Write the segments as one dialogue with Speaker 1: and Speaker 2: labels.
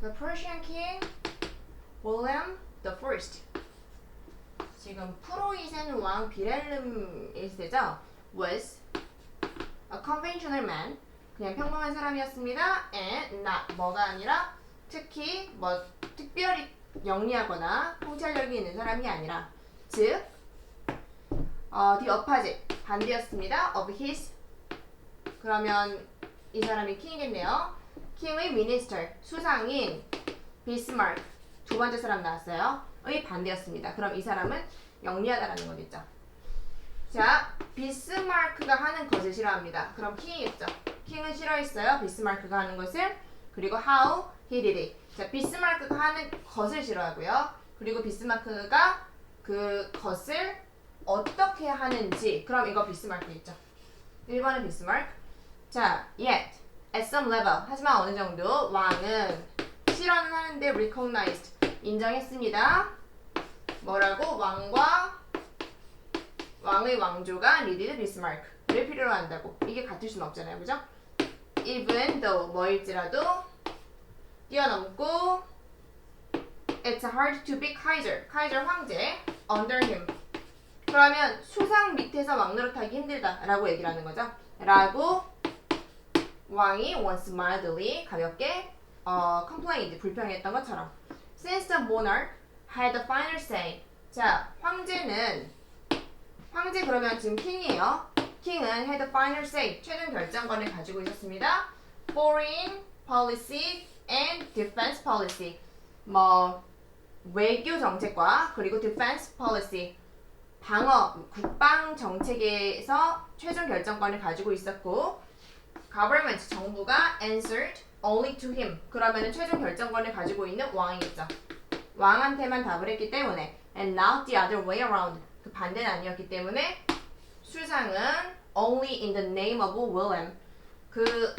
Speaker 1: The Persian king William the First. 지금 프로이센 왕 비렐름 1세죠. Was a conventional man. 그냥 평범한 사람이었습니다. And not 뭐가 아니라 특히 뭐 특별히 영리하거나 통찰력이 있는 사람이 아니라 즉 어, the opposite 반대였습니다. of his 그러면 이 사람이 킹이겠네요. 킹의 미니스터 수상인 비스마르크 두 번째 사람 나왔어요. 의 반대였습니다. 그럼 이 사람은 영리하다라는 거겠죠. 자, 비스마르크가 하는 것을 싫어합니다. 그럼 킹이겠죠. 킹은 싫어했어요. 비스마르크가 하는 것을. 그리고 how he did it. 자, 비스마르크가 하는 것을 싫어하고요. 그리고 비스마르크가 그 것을 어떻게 하는지. 그럼 이거 비스마르크겠죠. 1번은 비스마르크. 자, yet at some level. 하지만 어느 정도 왕은 실현은 하는데 recognized 인정했습니다. 뭐라고 왕과 왕의 왕조가 리디드 비스마르크를 필요로 한다고. 이게 같을 수는 없잖아요, 그죠? even though 뭐일지라도 뛰어넘고 it's hard to be Kaiser, Kaiser 황제 under him. 그러면 수상 밑에서 왕 노릇하기 힘들다라고 얘기를 하는 거죠. 라고 왕이 once mildly 가볍게 어, complained 불평했던 것처럼 since the monarch had the final say. 자, 황제는 황제 그러면 지금 킹이에요. 킹은 had the final say. 최종 결정권을 가지고 있었습니다. foreign policy and defense policy. 뭐 외교 정책과 그리고 defense policy 방어 국방 정책에서 최종 결정권을 가지고 있었고 government 정부가 answered only to him. 그러면은 최종 결정권을 가지고 있는 왕이겠죠. 왕한테만 답을 했기 때문에 and not the other way around 그 반대는 아니었기 때문에 수상은 only in the name of William 그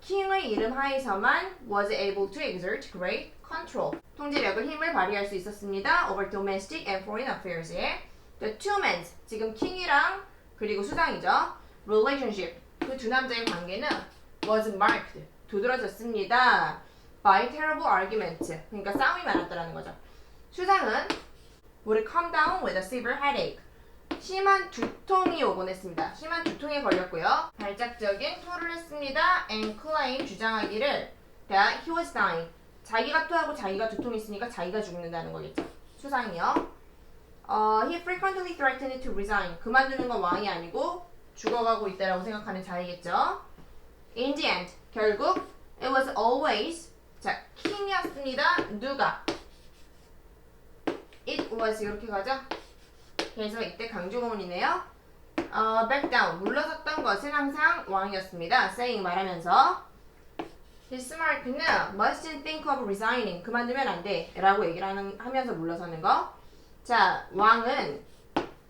Speaker 1: 킹의 이름 하에서만 was able to exert great control 통제력을 힘을 발휘할 수 있었습니다 over domestic and foreign affairs에 the two men 지금 킹이랑 그리고 수상이죠 relationship 그 두 남자의 관계는 was marked 두드러졌습니다 by terrible argument. 그러니까 싸움이 많았다라는 거죠. 수상은 would come down with a severe headache. 심한 두통이 오곤 했습니다. 심한 두통에 걸렸고요. 발작적인 토를 했습니다. and claim 주장하기를 that he was dying. 자기가 토하고 자기가 두통이 있으니까 자기가 죽는다는 거겠죠. 수상이요. 어, he frequently threatened to resign. 그만두는 건 왕이 아니고 죽어가고 있다라고 생각하는 자이겠죠. In the end, 결국 it was always 자, 킹이었습니다. 누가? It was 이렇게 가죠? 그래서 이때 강조구문이네요. 어, back down 물러섰던 것은 항상 왕이었습니다. saying 말하면서 비스마르크는 mustn't think of resigning 그만두면 안 돼. 라고 얘기를 하는, 하면서 물러서는 거. 자, 왕은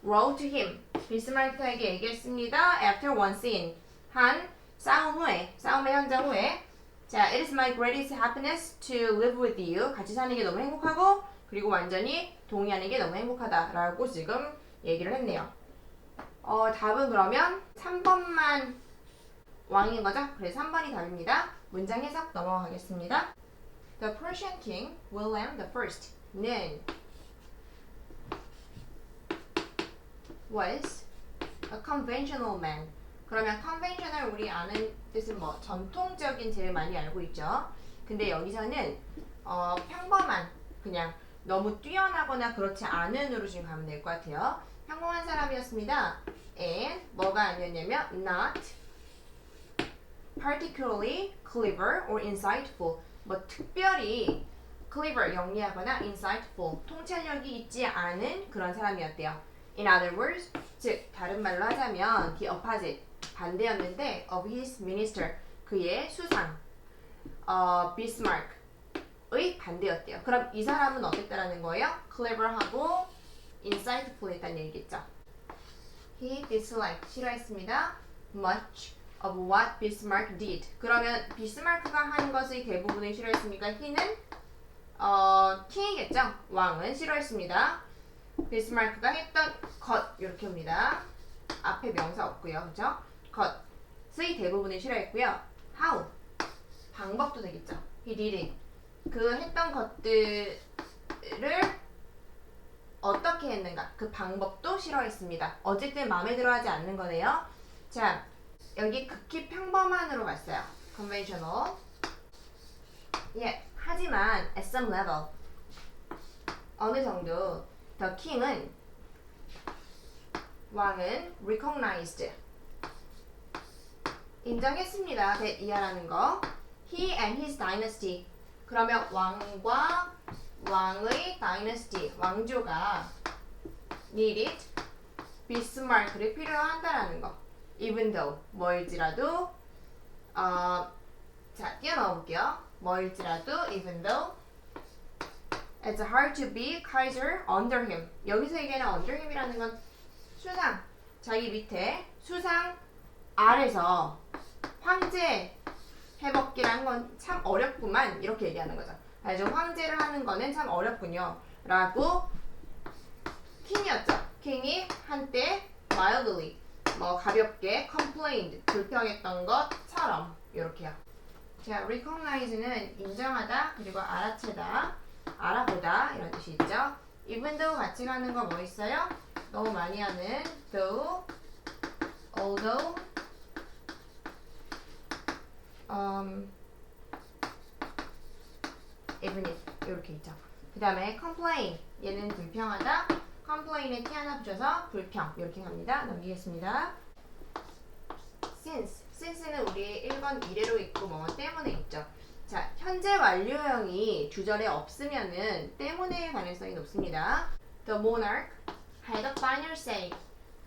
Speaker 1: wrote to him 비스마르크에게 얘기했습니다. after one scene 한 싸움 후에 싸움의 현장 후에 자, it is my greatest happiness to live with you. 같이 사는 게 너무 행복하고 그리고 완전히 동의하는 게 너무 행복하다라고 지금 얘기를 했네요. 어, 답은 그러면 3번만 왕인 거죠? 그래서 3번이 답입니다. 문장 해석 넘어가겠습니다. The Persian king William the First는 was a conventional man. 그러면 conventional 우리 아는 뜻은 뭐 전통적인 제일 많이 알고 있죠. 근데 여기서는 어, 평범한 그냥 너무 뛰어나거나 그렇지 않은으로 지금 가면 될 것 같아요. 평범한 사람이었습니다. and 뭐가 아니었냐면 not particularly clever or insightful 뭐 특별히 clever 영리하거나 insightful 통찰력이 있지 않은 그런 사람이었대요. In other words, 즉 다른 말로 하자면 the opposite 반대였는데 of his minister 그의 수상 어, 비스마크의 반대였대요. 그럼 이 사람은 어땠다라는 거예요? clever하고 insightful했다는 얘기겠죠. He disliked 싫어했습니다. much of what Bismarck did. 그러면 비스마크가 한 것의 대부분을 싫어했으니까 he는 어, 킹이겠죠. 왕은 싫어했습니다. 비스마크가 했던 것 이렇게 옵니다. 앞에 명사 없고요. 그죠? 것의 대부분을 싫어했고요. how 방법도 되겠죠. he did. 그 했던 것들을 어떻게 했는가 그 방법도 싫어했습니다. 어쨌든 마음에 들어하지 않는 거네요. 자 여기 극히 평범한으로 갔어요. conventional. 예, 하지만 at some level 어느 정도 the king은 왕은 recognized 인정했습니다. 이하라는 거. He and his dynasty. 그러면 왕과 왕의 dynasty, 왕조가 needed 비스마르크를 필요한다라는 거. even though 뭐일지라도 어, 자 뛰어넘어 볼게요. 뭐일지라도 even though it's hard to be Kaiser under him. 여기서 얘기하는 under him이라는 건 수상 자기 밑에 수상 아래서 황제 해먹기라는 건 참 어렵구만 이렇게 얘기하는 거죠. 알죠? 황제를 하는 거는 참 어렵군요. 라고 킹이었죠. 킹이 한때 mildly 뭐 가볍게 complained 불평했던 것처럼 이렇게요. 자, recognize는 인정하다 그리고 알아채다 알아보다 이런 뜻이 있죠. though 같이 가는 거 뭐 있어요? 너무 많이 하는 though, although, um, even if 이렇게 있죠. 그 다음에 complain 얘는 불평하다 complain에 T 하나 붙여서 불평 이렇게 갑니다. 넘기겠습니다. since since는 우리 1번 이래로 있고 뭐 때문에 있죠. 자 현재 완료형이 주절에 없으면은 때문에 가능성이 높습니다. The monarch had a final say.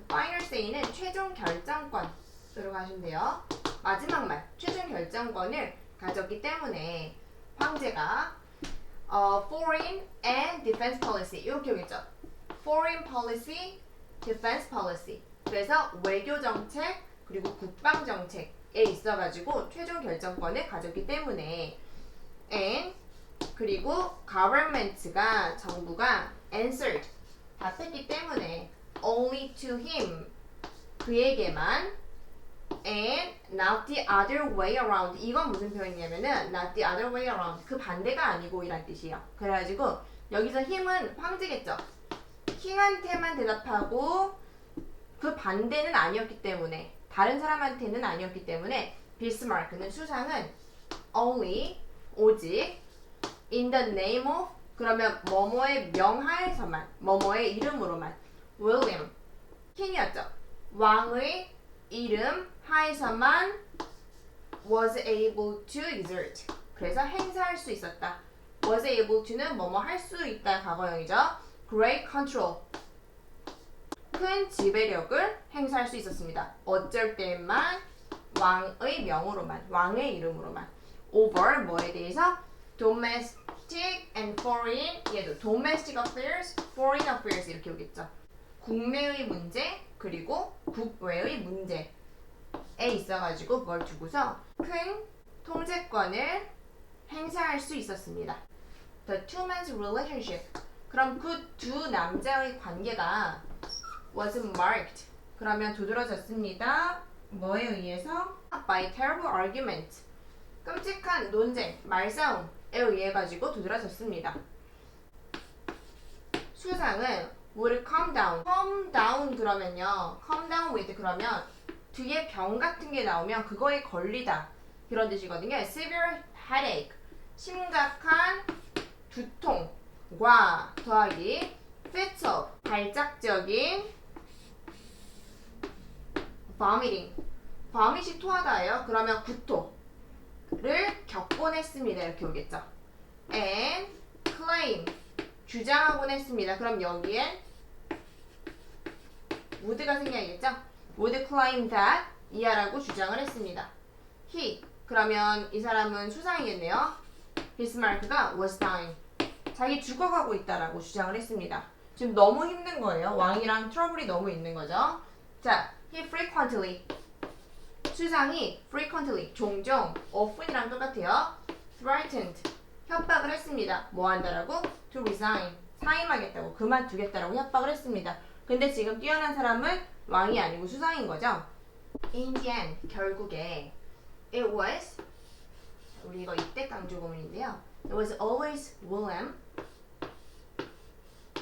Speaker 1: final say는 최종 결정권으로 가시면 돼요. 마지막 말 최종 결정권을 가졌기 때문에 황제가 어, foreign and defense policy 이렇게 오겠죠. foreign policy, defense policy. 그래서 외교 정책 그리고 국방 정책에 있어가지고 최종 결정권을 가졌기 때문에 and 그리고 government가 정부가 answered 답했기 때문에 only to him 그에게만 and not the other way around. 이건 무슨 표현이냐면은 not the other way around. 그 반대가 아니고 이란 뜻이에요. 그래가지고 여기서 힘은 황제겠죠. 킹한테만 대답하고 그 반대는 아니었기 때문에 다른 사람한테는 아니었기 때문에 비스마르크는 수상은 only 오직 in the name of 그러면 뭐뭐의 명하에서만 뭐뭐의 이름으로만. 윌리엄 킹이었죠. 왕의 이름 하에서만 was able to exert. 그래서 행사할 수 있었다. Was able to는 뭐뭐 할 수 있다 과거형이죠. Great control. 큰 지배력을 행사할 수 있었습니다. 어쩔 때만 왕의 명으로만 왕의 이름으로만 over 뭐에 대해서 domestic and foreign 얘도 domestic affairs, foreign affairs 이렇게 오겠죠 국내의 문제 그리고 국외의 문제에 있어가지고 그걸 두고서 큰 통제권을 행사할 수 있었습니다. The two men's relationship. 그럼 그 두 남자의 관계가 was marked. 그러면 두드러졌습니다. 뭐에 의해서? By terrible argument. 끔찍한 논쟁, 말싸움에 의해 가지고 두드러졌습니다. 수상은 would calm down. calm down 그러면요. calm down with 그러면 뒤에 병 같은 게 나오면 그거에 걸리다. 그런 뜻이거든요. severe headache. 심각한 두통과 더하기 fits of 발작적인 vomiting. vomit이 토하다예요. 그러면 구토 를 겪곤 했습니다. 이렇게 오겠죠. and claim 주장하곤 했습니다. 그럼 여기에 would가 생겨야겠죠? would claim that 이하라고 주장을 했습니다. he 그러면 이 사람은 수상이겠네요. 비스마르크가 was dying 자기 죽어가고 있다라고 주장을 했습니다. 지금 너무 힘든 거예요. 왕이랑 트러블이 너무 있는 거죠. 자, he frequently 수상이 frequently 종종 often이랑 똑같아요. threatened 협박을 했습니다. 뭐 한다라고? to resign 사임하겠다고 그만두겠다라고 협박을 했습니다. 근데 지금 뛰어난 사람은 왕이 아니고 수상인 거죠. In the end 결국에 it was 우리 이거 이때 강조 구문인데요. It was always William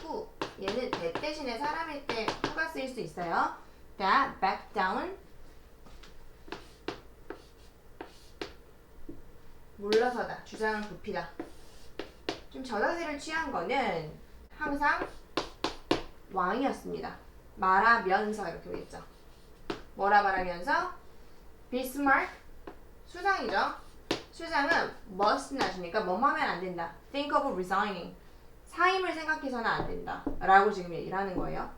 Speaker 1: who 얘는 대 대신에 사람일 때 who가 쓰일 수 있어요. That back down 물러서다 주장을 굽히다. 좀 저자세를 취한 거는 항상 왕이었습니다. 말하면서 이렇게 오겠죠. 뭐라 말하면서 비스마크 수장이죠. 수장은 must 나주니까 뭐뭐 하면 안 된다. think of resigning. 사임을 생각해서는 안 된다. 라고 지금 얘기를 하는 거예요.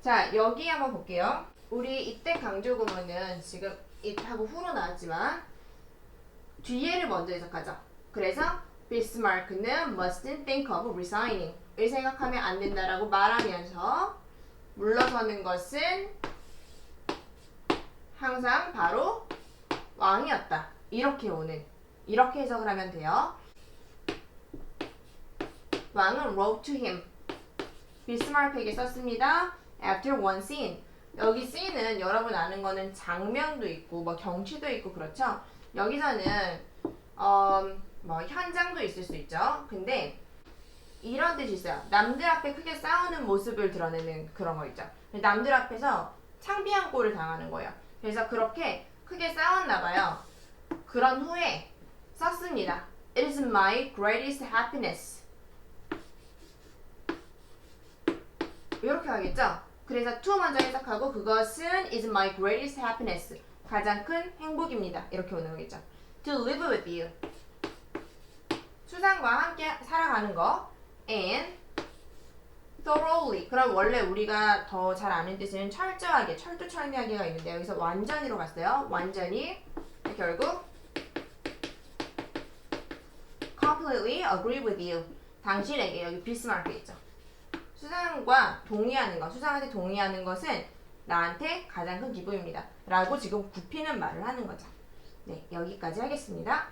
Speaker 1: 자, 여기 한번 볼게요. 우리 이때 강조 구문은 지금 it하고 후로 나왔지만 뒤에를 먼저 해석하죠. 그래서 비스마크는 mustn't think of resigning. 을 생각하면 안 된다라고 말하면서 물러서는 것은 항상 바로 왕이었다. 이렇게 오는 이렇게 해석을 하면 돼요. 왕은 wrote to him. 비스마르크에게 썼습니다. After one scene. 여기 scene은 여러분 아는 거는 장면도 있고 뭐 경치도 있고 그렇죠. 여기서는 어, 뭐 현장도 있을 수 있죠. 근데 이런 뜻이 있어요. 남들 앞에 크게 싸우는 모습을 드러내는 그런 거 있죠. 남들 앞에서 창피한 꼴을 당하는 거예요. 그래서 그렇게 크게 싸웠나 봐요. 그런 후에 썼습니다. It is my greatest happiness. 이렇게 하겠죠? 그래서 to 먼저 해석하고 그것은 is my greatest happiness. 가장 큰 행복입니다. 이렇게 오는 거겠죠. To live with you. 수상과 함께 살아가는 거. And thoroughly. 그럼 원래 우리가 더 잘 아는 뜻은 철저하게, 철두철미하게가 있는데 여기서 완전히로 갔어요. 완전히 결국 completely agree with you. 당신에게 여기 비스마르크 있죠. 수상과 동의하는 것, 수상한테 동의하는 것은 나한테 가장 큰 기쁨입니다. 라고 지금 굽히는 말을 하는 거죠. 네, 여기까지 하겠습니다.